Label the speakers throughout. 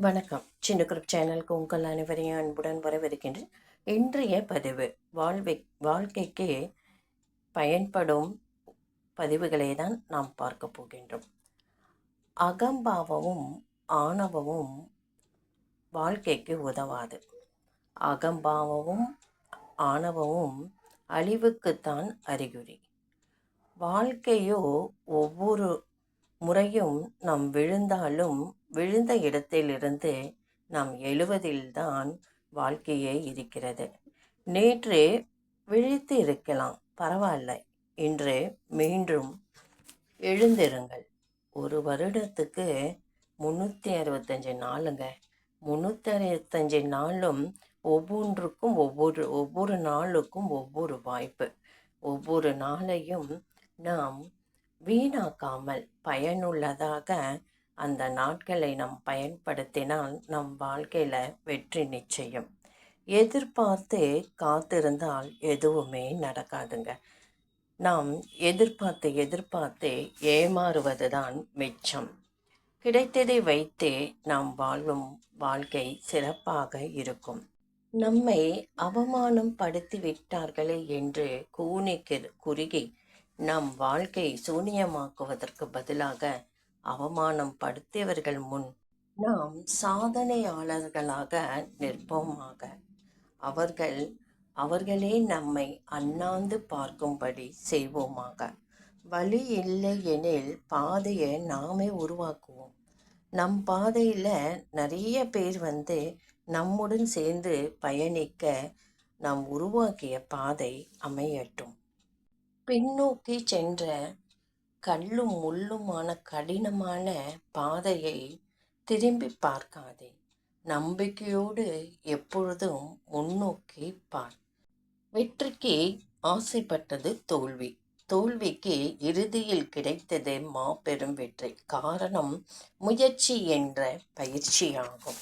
Speaker 1: வணக்கம். சின்ன குரூப் சேனலுக்கு உங்கள் அனைவரையும் அன்புடன் வரவிருக்கின்றேன் இன்றைய பதிவு வாழ்வை வாழ்க்கைக்கு பயன்படும் பதிவுகளை தான் நாம் பார்க்க போகின்றோம். அகம்பாவமும் ஆணவமும் வாழ்க்கைக்கு உதவாது. அகம்பாவமும் ஆணவமும் அழிவுக்குத்தான் அறிகுறி. வாழ்க்கையோ ஒவ்வொரு முறையும் நாம் விழுந்தாலும் விழுந்த இடத்திலிருந்து நாம் எழுவதில்தான் வாழ்க்கையே இருக்கிறது. நேற்று விழித்து இருக்கலாம் பரவாயில்ல. இன்று மீண்டும் எழுந்திருங்கள். ஒரு வருடத்துக்கு முந்நூற்றி அறுபத்தஞ்சு நாளுங்க. முந்நூற்றி அறுபத்தஞ்சு நாளும் ஒவ்வொன்றுக்கும் ஒவ்வொரு ஒவ்வொரு நாளுக்கும் ஒவ்வொரு வாய்ப்பு. ஒவ்வொரு நாளையும் நாம் வீணாக்காமல் பயனுள்ளதாக அந்த நாட்களை நாம் பயன்படுத்தினால் நம் வாழ்க்கையில் வெற்றி நிச்சயம். எதிர்பார்த்து காத்திருந்தால் எதுவுமே நடக்காதுங்க. நாம் எதிர்பார்த்து எதிர்பார்த்து ஏமாறுவது தான் மிச்சம். கிடைத்ததை வைத்தே நாம் வாழும் வாழ்க்கை சிறப்பாக இருக்கும். நம்மை அவமானம் படுத்தி விட்டார்களே என்று கூனிக்கு குறுகி நம் வாழ்க்கை சூனியமாக்குவதற்கு பதிலாக அவமானம் படுத்தியவர்கள் முன் நாம் சாதனையாளர்களாக நிற்போமாக. அவர்கள் அவர்களே நம்மை அண்ணாந்து பார்க்கும்படி செய்வோமாக. வழி இல்லை எனில் பாதையை நாமே உருவாக்குவோம். நம் பாதையில் நிறைய பேர் வந்து நம்முடன் சேர்ந்து பயணிக்க நாம் உருவாக்கிய பாதை அமையட்டும். பின்னோக்கி சென்ற கல்லும் முள்ளுமான கடினமான பாதையை திரும்பி பார்க்காதே. நம்பிக்கையோடு எப்பொழுதும் முன்னோக்கி பார். வெற்றிக்கு ஆசைப்பட்டது தோல்வி. தோல்விக்கு இறுதியில் கிடைத்தது மாபெரும் வெற்றி. காரணம் முயற்சி என்ற பயிற்சியாகும்.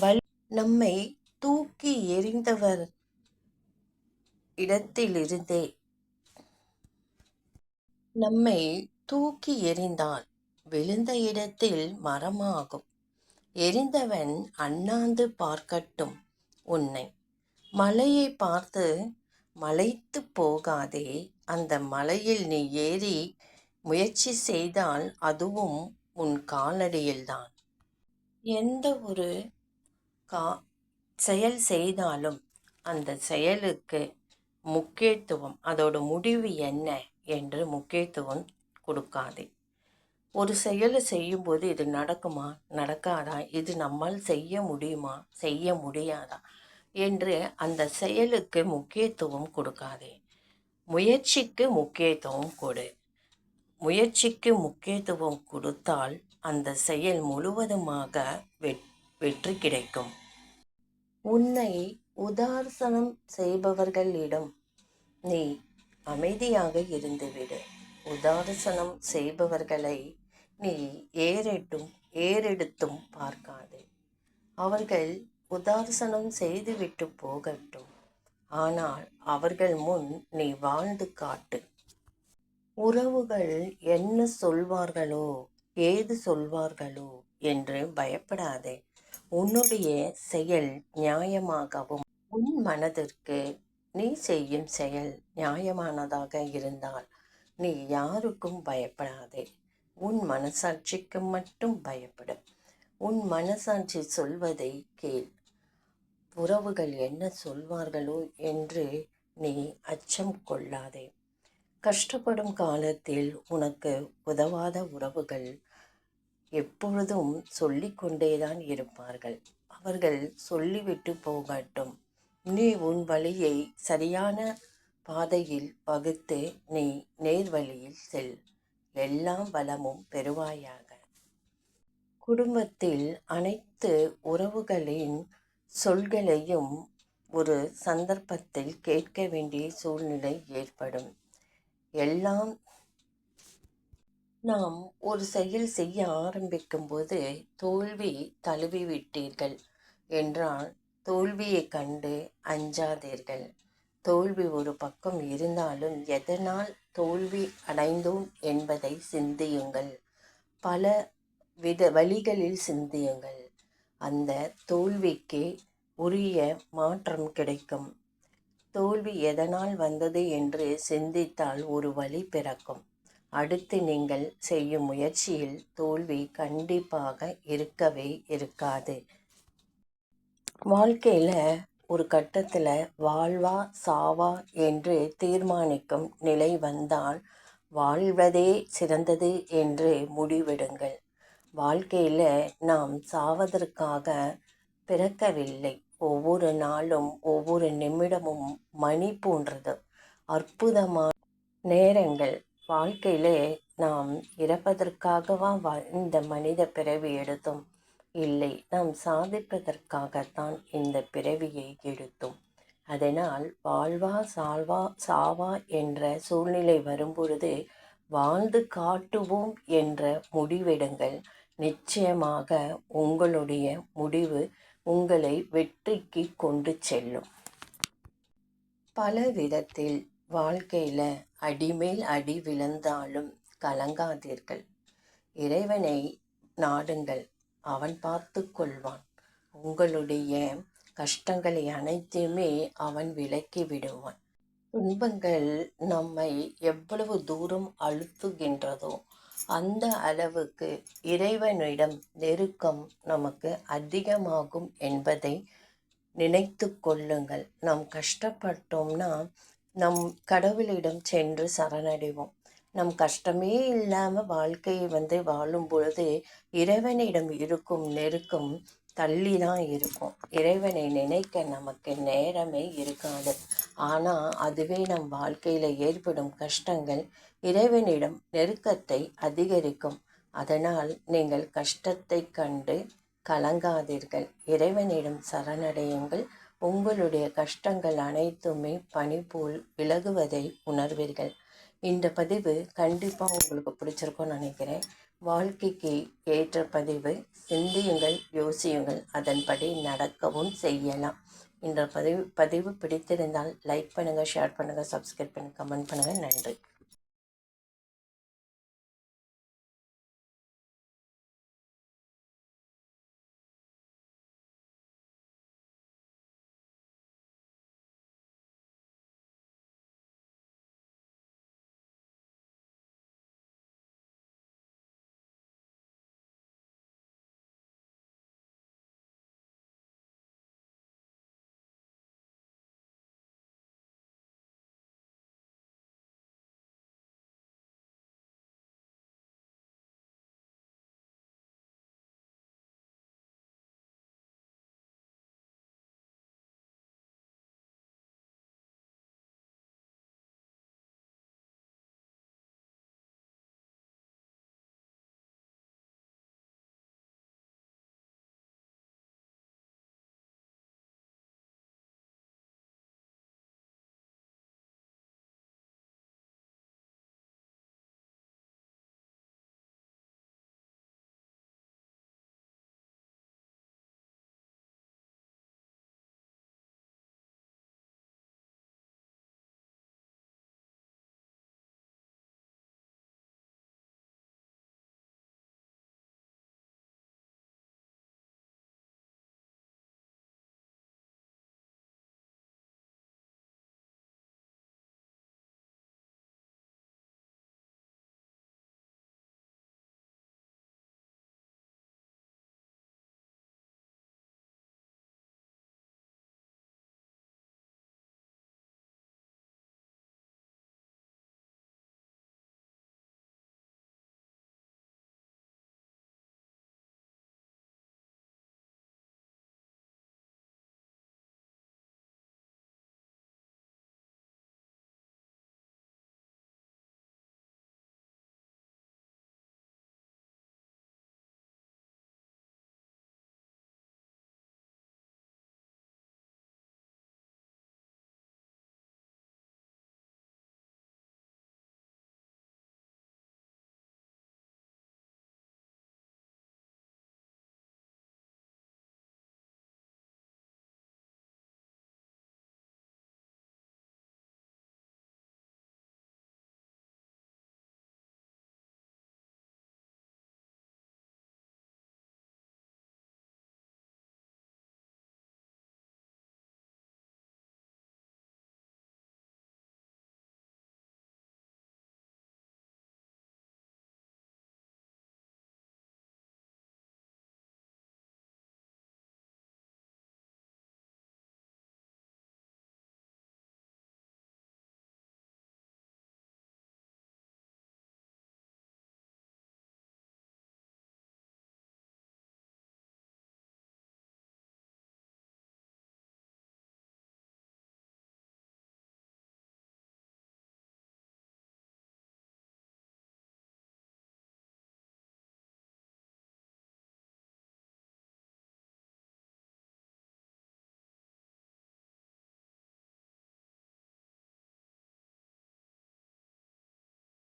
Speaker 1: வலி நம்மை தூக்கி எறிந்தவர் இடத்திலிருந்தே. நம்மை தூக்கி எறிந்தால் விழுந்த இடத்தில் மரமாகும். எரிந்தவன் அண்ணாந்து பார்க்கட்டும் உன்னை. மலையை பார்த்து மலைத்து போகாதே அந்த மலையில் நீ ஏறி முயற்சி செய்தால் அதுவும் உன் காலடியில்தான் எந்த ஒரு கா செயல் செய்தாலும் அந்த செயலுக்கு முக்கியத்துவம் அதோட முடிவு என்ன? என்று முக்கியத்துவம் கொடுக்காதே. ஒரு செயலை செய்யும்போது இது நடக்குமா? நடக்காதா? இது நம்மால் செய்ய முடியுமா? செய்ய முடியாதா? என்று அந்த செயலுக்கு முக்கியத்துவம் கொடுக்காதே. முயற்சிக்கு முக்கியத்துவம் கொடு. முயற்சிக்கு முக்கியத்துவம் கொடுத்தால் அந்த செயல் முழுவதுமாக வெற்றி கிடைக்கும். உன்னை உதாசனம் செய்பவர்களிடம் நீ அமைதியாக இருந்துவிடு. உதாசனம் செய்பவர்களை நீ ஏறெட்டும் ஏறெடுத்தும் பார்க்காதே. அவர்கள் உதாசனம் செய்துவிட்டு போகட்டும். ஆனால் அவர்கள் முன் நீ வாழ்ந்து காட்டு. உறவுகள் என்ன சொல்வார்களோ ஏது சொல்வார்களோ என்று பயப்படாதே. உன்னுடைய செயல் நியாயமாகவும் உன் மனதிற்கு நீ செய்யும் செயல் நியாயமானதாக இருந்தால் நீ யாருக்கும் பயப்படாதே. உன் மனசாட்சிக்கு மட்டும் பயப்படு. உன் மனசாட்சி சொல்வதை கேள். உறவுகள் என்ன சொல்வார்களோ என்று நீ அச்சம் கொள்ளாதே. கஷ்டப்படும் காலத்தில் உனக்கு உதவாத உறவுகள் எப்பொழுதும் சொல்லிக்கொண்டேதான் இருப்பார்கள். அவர்கள் சொல்லிவிட்டு போகட்டும். நீ உன் வழியை சரியான பாதையில் பகுத்து நீ நேர்வழியில் செல். எல்லாம் வளமும் பெறுவாயாக. குடும்பத்தில் அனைத்து உறவுகளின் சொல்களையும் ஒரு சந்தர்ப்பத்தில் கேட்க வேண்டிய சூழ்நிலை ஏற்படும். எல்லாம் நாம் ஒரு செயல் செய்ய ஆரம்பிக்கும்போது தோல்வி தழுவி விட்டீர்கள் என்றால் தோல்வியை கண்டு அஞ்சாதீர்கள். தோல்வி ஒரு பக்கம் இருந்தாலும் எதனால் தோல்வி அடைந்தோம் என்பதை சிந்தியுங்கள். பல வித வழிகளில் சிந்தியுங்கள். அந்த தோல்விக்கு உரிய மாற்றம் கிடைக்கும். தோல்வி எதனால் வந்தது என்று சிந்தித்தால் ஒரு வழி பிறக்கும். அடுத்து நீங்கள் செய்யும் முயற்சியில் தோல்வி கண்டிப்பாக இருக்கவே இருக்காது. வாழ்க்கையில் ஒரு கட்டத்தில் வாழ்வா சாவா என்று தீர்மானிக்கும் நிலை வந்தால் வாழ்வதே சிறந்தது என்று முடிவெடுங்கள். வாழ்க்கையில் நாம் சாவதற்காக பிறக்கவில்லை. ஒவ்வொரு நாளும் ஒவ்வொரு நிமிடமும் மணி போன்றது. அற்புதமான நேரங்கள். வாழ்க்கையிலே நாம் இறப்பதற்காகவா வா இந்த மனித பிறவி எடுத்தோம்? இல்லை நாம் சாதிப்பதற்காகத்தான் இந்த பிறவியை எடுத்தோம். அதனால் வாழ்வா சால்வா சாவா என்ற சூழ்நிலை வரும்பொழுது வாழ்ந்து காட்டுவோம் என்ற முடிவெடுங்கள். நிச்சயமாக உங்களுடைய முடிவு உங்களை வெற்றிக்கு கொண்டு செல்லும். பல விதத்தில் வாழ்க்கையில் அடிமேல் அடி விழுந்தாலும் கலங்காதீர்கள். இறைவனை நாடுங்கள். அவன் பார்த்து கொள்வான் உங்களுடைய கஷ்டங்களை அனைத்தையுமே அவன் விலக்கி விடுவான். துன்பங்கள் நம்மை எவ்வளவு தூரம் அழுத்துகின்றதோ அந்த அளவுக்கு இறைவனிடம் நெருக்கம் நமக்கு அதிகமாகும் என்பதை நினைத்து கொள்ளுங்கள். நாம் கஷ்டப்பட்டோம்னா நம் கடவுளிடம் சென்று சரணடைவோம். நம் கஷ்டமே இல்லாமல் வாழ்க்கையை வந்து வாழும் பொழுது இறைவனிடம் இருக்கும் நெருக்கம் தள்ளி தான் இருக்கும். இறைவனை நினைக்க நமக்கு நேரமே இருக்காது. ஆனால் அதுவே நம் வாழ்க்கையில் ஏற்படும் கஷ்டங்கள் இறைவனிடம் நெருக்கத்தை அதிகரிக்கும். அதனால் நீங்கள் கஷ்டத்தை கண்டு கலங்காதீர்கள். இறைவனிடம் சரணடையுங்கள். உங்களுடைய கஷ்டங்கள் அனைத்துமே பனி போல் விலகுவதை உணர்வீர்கள். இந்த பதிவு கண்டிப்பாக உங்களுக்கு பிடிச்சிருக்கும்னு நினைக்கிறேன். வாழ்க்கைக்கு ஏற்ற பதிவு சிந்தியுங்கள் யோசியுங்கள். அதன்படி நடக்கவும் செய்யலாம். இந்த பதிவு பதிவு பிடித்திருந்தால் லைக் பண்ணுங்கள் ஷேர் பண்ணுங்கள் சப்ஸ்கிரைப் பண்ணுங்கள் கமெண்ட் பண்ணுங்கள் நன்றி.